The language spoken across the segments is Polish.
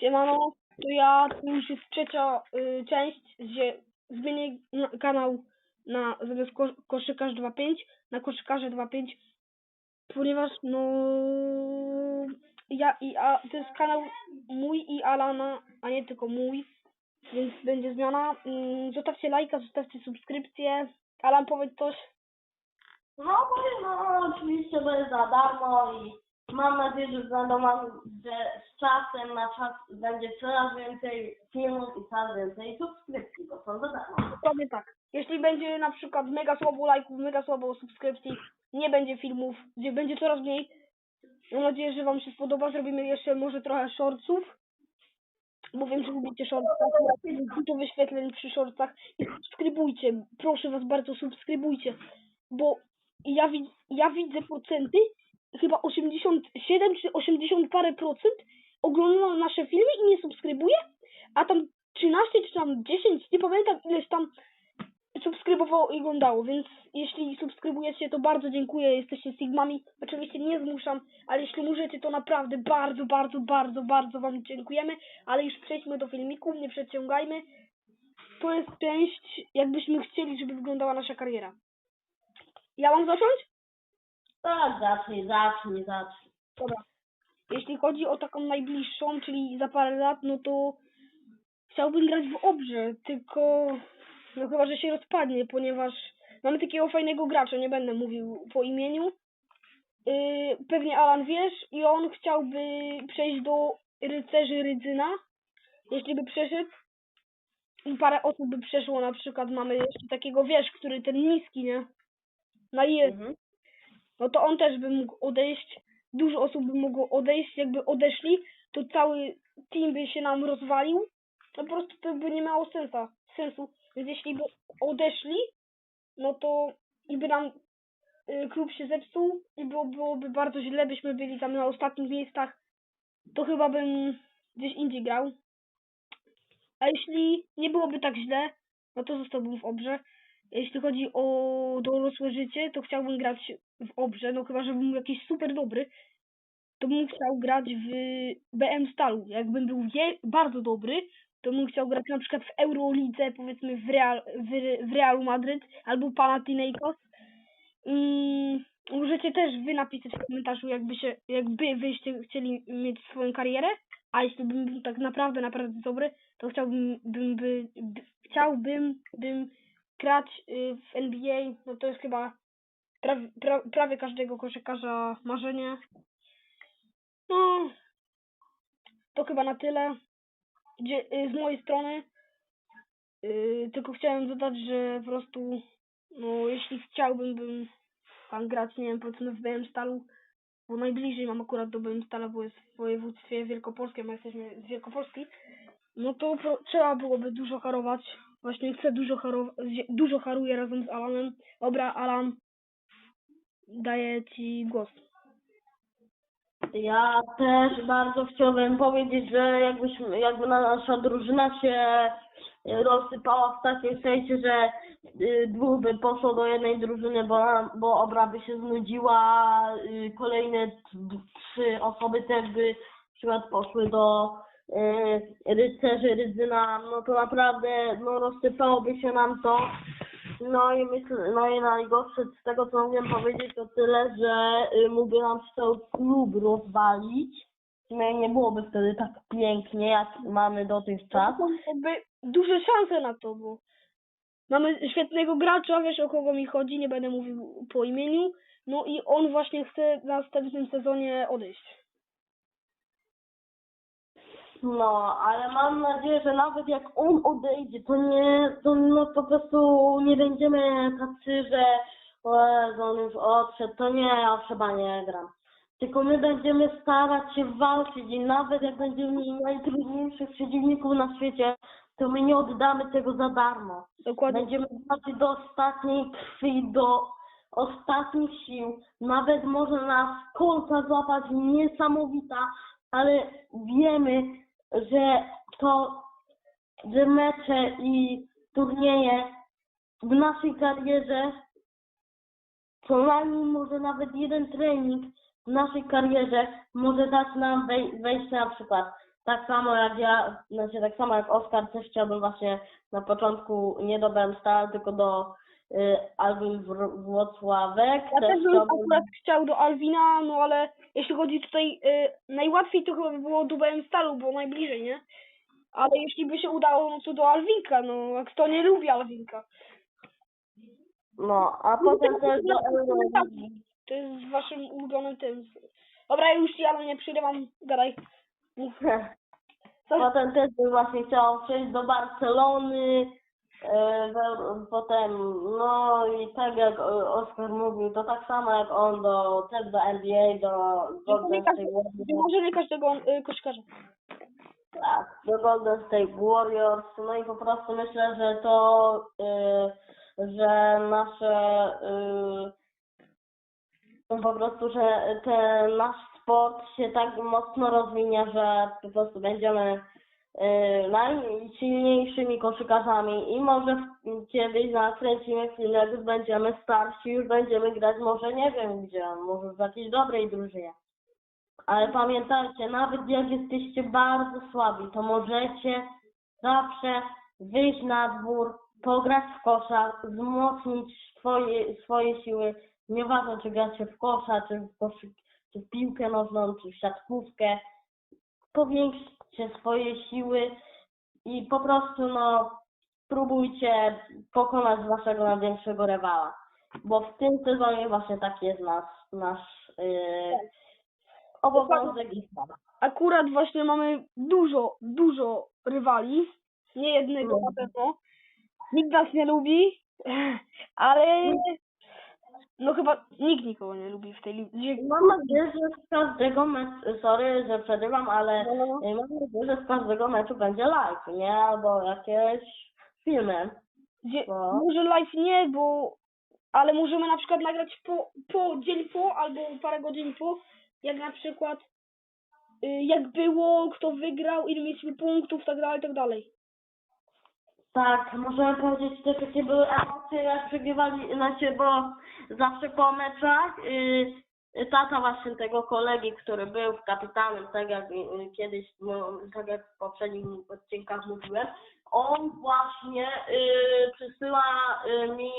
Siemano, to ja, to już jest trzecia y, część, gdzie zmienię na- kanał na zamiast ko koszykarz 2.5 na koszykarze 2.5, ponieważ no ja i a to jest kanał mój i Alana, a nie tylko mój, więc będzie zmiana. Mm, zostawcie lajka, zostawcie subskrypcję. Alan powiedz coś. No powiem, no oczywiście będzie za darmo i mam nadzieję, że będą wam, że z czasem na czas będzie coraz więcej filmów i coraz więcej subskrypcji, bo są za darmo. Tak. Jeśli będzie na przykład mega słabo lajków, mega słabo subskrypcji, nie będzie filmów, gdzie będzie coraz mniej. Mam nadzieję, że Wam się spodoba. Zrobimy jeszcze może trochę shortsów. Bo wiem, że lubicie shortsy. Dużo wyświetleń przy shortsach. I subskrybujcie. Proszę Was bardzo, subskrybujcie. Bo ja, ja widzę procenty, chyba 87 czy 80 parę procent ogląda nasze filmy i nie subskrybuje, a tam 13 czy tam 10, nie pamiętam ileś tam subskrybowało i oglądało, więc jeśli subskrybujecie, to bardzo dziękuję, jesteście Sigmami. Oczywiście nie zmuszam, ale jeśli możecie, to naprawdę bardzo, bardzo, bardzo, bardzo Wam dziękujemy, ale już przejdźmy do filmiku, nie przeciągajmy. To jest część, jakbyśmy chcieli, żeby wyglądała nasza kariera. Ja mam zacząć? Tak, zacznij, zacznij, zacznij. Dobra. Jeśli chodzi o taką najbliższą, czyli za parę lat, no to chciałbym grać w Obrze, tylko no chyba, że się rozpadnie, ponieważ mamy takiego fajnego gracza, nie będę mówił po imieniu. Yy, pewnie Alan wiesz i on chciałby przejść do rycerzy Rydzyna, jeśli by przeszedł. I parę osób by przeszło, na przykład mamy jeszcze takiego, wiesz, który ten niski, nie? Na jest Mhm. No to on też by mógł odejść. Dużo osób by mogło odejść. Jakby odeszli, to cały team by się nam rozwalił. No po prostu to by nie miało sensa, sensu. Więc jeśli by odeszli, no to i by nam y, klub się zepsuł i było, byłoby bardzo źle, byśmy byli tam na ostatnich miejscach, to chyba bym gdzieś indziej grał. A jeśli nie byłoby tak źle, no to zostałbym w Obrze. Jeśli chodzi o dorosłe życie, to chciałbym grać w Obrze, no chyba, żebym był jakiś super dobry, to bym chciał grać w BM Stalu. Jakbym był bardzo dobry, to bym chciał grać na przykład w Eurolidze, powiedzmy w, Real, w, w Realu Madryt albo Panathinaikos. Mm, możecie też wy napisać w komentarzu, jakby się, jakby wyście chcieli mieć swoją karierę, a jeśli bym był tak naprawdę, naprawdę dobry, to chciałbym, bym, by, by, chciałbym, bym grać y, w NBA, no to jest chyba prawie, pra, prawie każdego koszykarza marzenie. No, to chyba na tyle. Gdzie, y, z mojej strony. Y, tylko chciałem dodać, że po prostu, no, jeśli chciałbym, bym grać, nie wiem, powiedzmy w BM Stalu, bo najbliżej mam akurat do BM Stala, bo jest w województwie wielkopolskim, a jesteśmy z Wielkopolski, no to pro, trzeba byłoby dużo harować. Właśnie chcę dużo harować, dużo haruję razem z Alanem. Dobra, Alan, daję ci głos. Ja też bardzo chciałbym powiedzieć, że jakbyśmy, jakby nasza drużyna się y, rozsypała w takim sensie, że y, dwóch by poszło do jednej drużyny, bo, bo obra by się znudziła, y, kolejne trzy osoby też by przykład poszły do rycerzy Rydzyna, no to naprawdę no, rozsypałoby się nam to. No i myślę, no i najgorsze z tego co mogłem powiedzieć to tyle, że y, mógłby nam się cały klub rozwalić. I nie byłoby wtedy tak pięknie jak mamy dotychczas. Byłoby duże szanse na to, bo mamy świetnego gracza, wiesz o kogo mi chodzi, nie będę mówił po imieniu. No i on właśnie chce w następnym sezonie odejść. No, ale mam nadzieję, że nawet jak on odejdzie, to nie, to no po prostu nie będziemy tacy, że Jezu, on już odszedł, to nie, ja już chyba nie gram. Tylko my będziemy starać się walczyć i nawet jak będziemy mieli najtrudniejszych przeciwników na świecie, to my nie oddamy tego za darmo. Dokładnie. Będziemy walczyć do ostatniej krwi, do ostatnich sił. Nawet może nas kolca złapać niesamowita, ale wiemy, że to, że mecze i turnieje w naszej karierze, co najmniej może nawet jeden trening w naszej karierze może dać nam wej- wejście na przykład. Tak samo jak ja, znaczy tak samo jak Oskar też chciałbym właśnie na początku nie do Bemstal, tylko do y, Alvin Wr- Włocławek. Ja też bym akurat chciał do Alwina, no ale jeśli chodzi tutaj, y, najłatwiej to chyba by było do BM Stalu, bo najbliżej, nie? Ale jeśli by się udało, no to do Alwinka, no jak kto nie lubi Alwinka. No, a potem też do Euroligi. To jest waszym ulubionym tym. Dobra, już ja nie przerywam, gadaj. Potem też bym właśnie chciał przejść do Barcelony. E, Potem, no i tak jak e, Oskar mówił, to tak samo jak on do, też do NBA, do Golden State Warriors. Może nie każdego y, koszkarza. Tak, do Golden State Warriors. No i po prostu myślę, że to, y, że nasze, y, po prostu, że ten nasz sport się tak mocno rozwinie, że po prostu będziemy najsilniejszymi koszykarzami i może kiedyś nakręcimy film, jak już będziemy starsi, już będziemy grać może nie wiem gdzie, może w jakiejś dobrej drużynie. Ale pamiętajcie, nawet jak jesteście bardzo słabi, to możecie zawsze wyjść na dwór, pograć w kosza, wzmocnić swoje, swoje siły. Nieważne, czy gracie w kosza, czy w, czy w piłkę nożną, czy w siatkówkę. Powiększcie swoje siły i po prostu no, spróbujcie pokonać waszego największego rywala. Bo w tym sezonie właśnie taki jest nasz, nasz yy, obowiązek i. Akurat właśnie mamy dużo, dużo rywali. Nie jednego na pewno. Nikt nas nie lubi, ale no chyba nikt nikogo nie lubi w tej lidze. Mam nadzieję, że z każdego meczu, sorry, że przerywam, ale No, no. y, mam nadzieję, że z każdego meczu będzie live, nie? Albo jakieś filmy. Gdzie, No. może live nie, bo ale możemy na przykład nagrać po, po dzień po albo parę godzin po, jak na przykład y, jak było, kto wygrał, ile mieliśmy punktów, tak dalej, tak dalej. Tak, możemy powiedzieć też, jakie były emocje, jak przegrywali, znaczy, bo zawsze po meczach y, tata właśnie tego kolegi, który był kapitanem, tak jak y, kiedyś, no, tak jak w poprzednich odcinkach mówiłem, on właśnie y, przysyła y, mi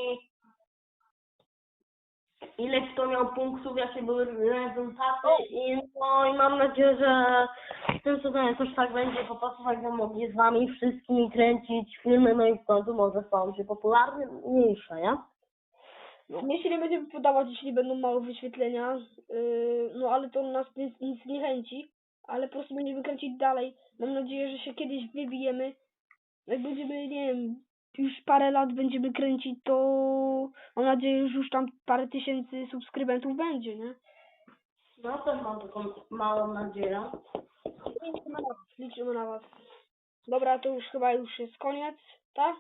ile kto miał punktów, jakie były rezultaty i no i mam nadzieję, że w tym sezonie też tak będzie, po prostu tak będą mogli z wami wszystkimi kręcić filmy, no i w końcu może staną się popularniejsze, nie? No, my się nie będziemy podawać, jeśli będą małe wyświetlenia, yy, no ale to nas nic, nic nie chęci, ale po prostu będziemy kręcić dalej. Mam nadzieję, że się kiedyś wybijemy. Jak będziemy, nie wiem, już parę lat będziemy kręcić, to mam nadzieję, że już tam parę tysięcy subskrybentów będzie, nie? No też mam taką małą nadzieję. Liczymy na was, liczymy na was. Dobra, to już chyba już jest koniec, tak?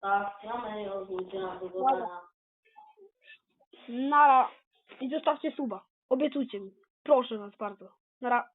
Tak, mamy niedziela do zadania. Nara. I zostawcie suba. Obiecujcie mi. Proszę was bardzo. Nara.